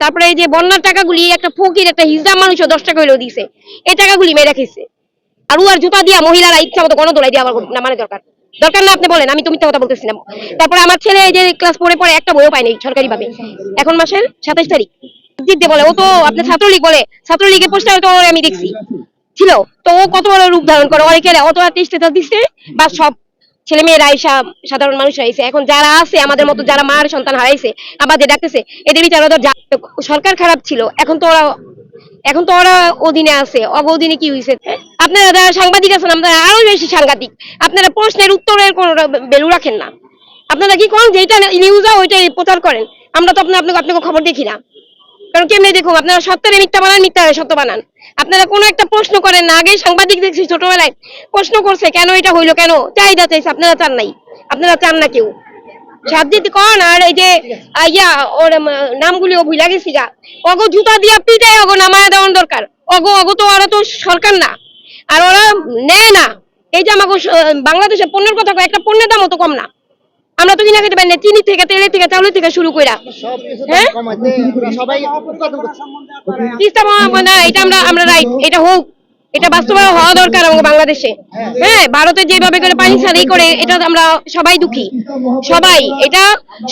তারপরে এই যে বন্যার টাকাগুলি, একটা ফকির, একটা হিজড়া মানুষও দশ টাকা হইলেও দিছে। এই টাকাগুলি মেরে খেয়েছে। আর উয়ার জুতা দিয়া মহিলারা ইচ্ছা মতো গণদোলাই দিয়ে আবার না মানে দরকার। দরকার না আপনি বলেন, আমি তো মিথ্যা কথা বলতেছি না। তারপরে আমার ছেলে এই যে ক্লাস পড়ে পড়ে একটা বইও পায়নি সরকারি ভাবে এখন মাসের সাতাইশ তারিখ। দিতে বলে, ও তো আপনার ছাত্রলীগ বলে, ছাত্রলীগের পোস্টার তো আমি দেখছি। ছিল। তো ও কত বড় রূপ ধারণ করে অনেকে অত স্টেটাস দিচ্ছে বা সব ছেলে মেয়েরা আইসা সাধারণ মানুষ আইসে এখন যারা আছে, আমাদের মতো যারা মার সন্তান হারাইছে আমাদের ডাকতেছে, এদের বিচার সরকার খারাপ ছিল, এখন তো ওরা এখন তো ওরা অধীনে আছে। অগ অধীনে কি হয়েছে আপনারা যারা সাংবাদিক আছেন, আপনারা আরও বেশি সাংঘাতিক আপনারা প্রশ্নের উত্তরের কোনো ভ্যালু রাখেন না। আপনারা কি করেন যেটা নিউজ ওইটাই প্রচার করেন। আমরা তো আপনার আপনাকে আপনাকে খবর দেখি না। কারণ কেমনে দেখুন আপনারা সত্যের মিথ্যা বানান মিথ্যা সত্য বানান। আপনারা কোনো একটা প্রশ্ন করেন না আগেই সাংবাদিক দেখছি ছোটবেলায় প্রশ্ন করছে কেন এটা হইল কেন? চাহিদা চাইছে আপনারা চান নাই আপনারা চান না কেউ। সাবজিত কন আর এই যে আহ, ওর নামগুলি ও ভুলা গেছি গা। অগো জুতা দিয়া পিটাই অগো নামায় দেওয়ার দরকার। অগো অগো তো ওরা তো সরকার না আর ওরা নেয় না। এই যে আমাকে স- বাংলাদেশের পণ্যের কথা একটা পণ্যের দামও তো কম না। আমরা তো কিনা খেতে পারি না চিনি থেকে তেলের থেকে, চাউলের থেকে শুরু কইরা। সবকিছু হ্যাঁ? তিস্তা মহানদী এটা আমরা আমরা রাইট এটা হোক। এটা বাস্তবায়ন হওয়া দরকার আমাদের বাংলাদেশে। হ্যাঁ ভারতে যেভাবে করে পানি ছাড়ি করে, এটা আমরা সবাই দুঃখী। সবাই, এটা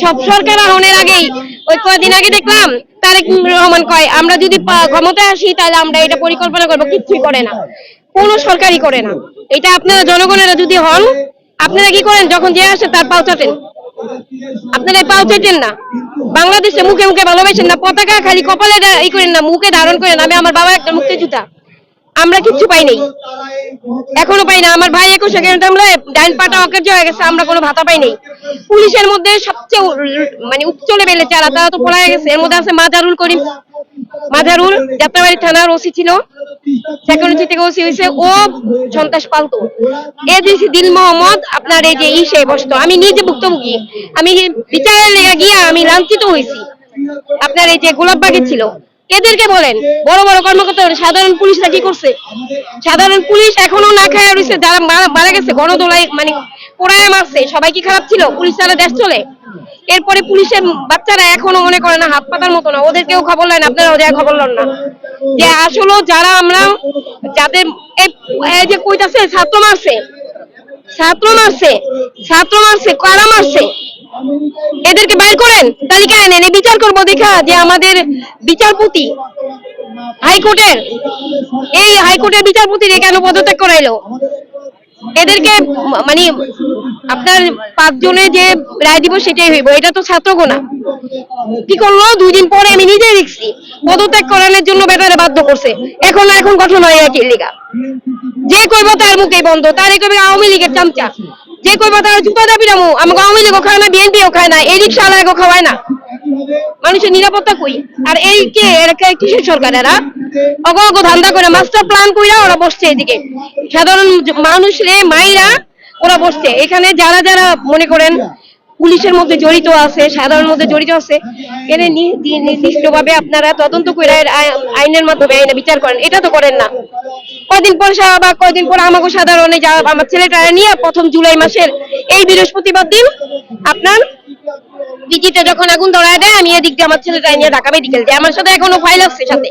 সব সরকার আহনের আগেই। ওই কয়েকদিন আগে দেখলাম, তারেক রহমান কয়, আমরা যদি ক্ষমতায় আসি, তাহলে আমরা এটা পরিকল্পনা করব। কিচ্ছুই করে না। কোনো সরকারই করে না। এটা আপনারা জনগণেরা যদি হন আপনারা কি করেন? যখন যে আসে তার পাও চাটেন। আপনারা পাও চাইতেন না। বাংলাদেশে মুখে মুখে ভালোবাসেন না, পতাকা খালি কপালে দা- ই করেন না, মুখে ধারণ করেন। আমি আমার বাবা একটা মুক্তি জুতা। আমরা কিচ্ছু পাই নাই। এখনও পাই না। আমার ভাই একুশ আমরা ডাইন পাটা অকের্য হয়ে গেছে, আমরা কোনো ভাতা পাই নাই। পুলিশের মধ্যে সবচেয়ে মানে উচ্চ লেভেলে যারা, তারা তো পলায় গেছে। এর মধ্যে আছে মাজারুল করিম। মাজারুল যাত্রাবাড়ি থানার ওসি ছিল। থেকে ওসি হয়েছে। ও সন্ত্রাস পালতো। এ দিয়েছে দিল মোহাম্মদ, আপনার এই যে ইসে বসতো। আমি নিজে ভুক্তভোগী। আমি বিচারের গিয়া আমি লাঞ্ছিত হয়েছি আপনার এই যে গোলাপবাগে ছিল। এদেরকে বলেন? বড় বড় কর্মকর্তা সাধারণ পুলিশরা কি করছে? সাধারণ পুলিশ এখনও না খায় রয়েছে যারা মারা- গেছে, গণদোলায় মানে পোড়ায় মারছে। সবাই কি খারাপ ছিল? পুলিশ ছাড়া দেশ চলে? এরপরে পুলিশের বাচ্চারা এখনও মনে করে না, হাত পাতার মতো না। ওদেরকেও খবর নেন আপনারা ওদের খবর লন না। যে আসলে যারা আমরা, যাদের এই যে কইতাছে, ছাত্র মারছে ছাত্র মারছে ছাত্র মারছে, কারা মারছে? এদেরকে বাইর করেন তালিকায় এনেন এই বিচার করব দেখা যে আমাদের বিচারপতি হাইকোর্টের, এই হাইকোর্টের বিচারপতিরে কেন পদত্যাগ করাইলো? এদেরকে মানে আপনার পাঁচজনে যে রায় দিব সেটাই হইব, এটা তো ছাত্র গোনা। কি করল? দুই দিন পরে আমি নিজেই দেখছি, পদত্যাগ করানোর জন্য বেটারে বাধ্য করছে। এখন এখন গঠন হয় একই লিগা। যে কইব তার মুখে বন্ধ, তার কইবে আওয়ামী লীগের চামচা। যে কইব তার জুতা দাবি নামু, আমাকে আওয়ামী লীগও খায় না, বিএনপিও খায় না, এই রিক্সা আলাগো খাওয়ায় না। মানুষের নিরাপত্তা কই? আর এই কে? এরা কিসের সরকার এরা? অগ অগ ধান্দা করে মাস্টার প্ল্যান কইরা ওরা বসছে এদিকে। সাধারণ মানুষ রে, মাইরা ওরা বসছে। এখানে যারা যারা মনে করেন পুলিশের মধ্যে জড়িত আছে সাধারণ মধ্যে জড়িত আছে। এর নির্দিষ্ট ভাবে আপনারা তদন্ত করে আইনের মাধ্যমে আইনে বিচার করেন। এটা তো করেন না। কয়দিন পর বা কয়দিন পর আমাকে সাধারণ এই যা আমার ছেলেটা নিয়ে প্রথম জুলাই মাসের এই বৃহস্পতিবার দিন আপনার বিচিতে যখন আগুন ধরায় দেয়, আমি এদিক দিয়ে আমার ছেলেটা নিয়ে ঢাকা মেডিকেল যাই। আমার সাথে এখনও ফাইল আছে সাথে।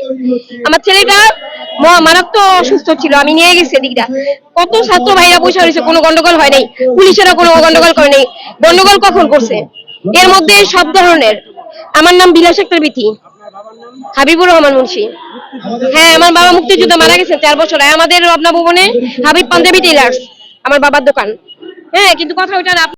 আমার ছেলেটা মারাত্মক অসুস্থ ছিল। আমি নিয়ে গেছি এদিকটা কত ছাত্র ভাইরা বসে রয়েছে, কোনো গন্ডগোল হয় নাই। পুলিশেরা কোনো গন্ডগোল করে নাই। গন্ডগোল কখন করছে? এর মধ্যে সব ধরনের। আমার নাম বিলাস আক্তার বিথি। হাবিবুর রহমান মুন্সি। হ্যাঁ আমার বাবা মুক্তিযুদ্ধ মারা গেছেন চার বছর। আমাদের রবনা ভবনে হাবিব পাঞ্জাবি টেলার্স আমার বাবার দোকান। হ্যাঁ কিন্তু কথা ওইটা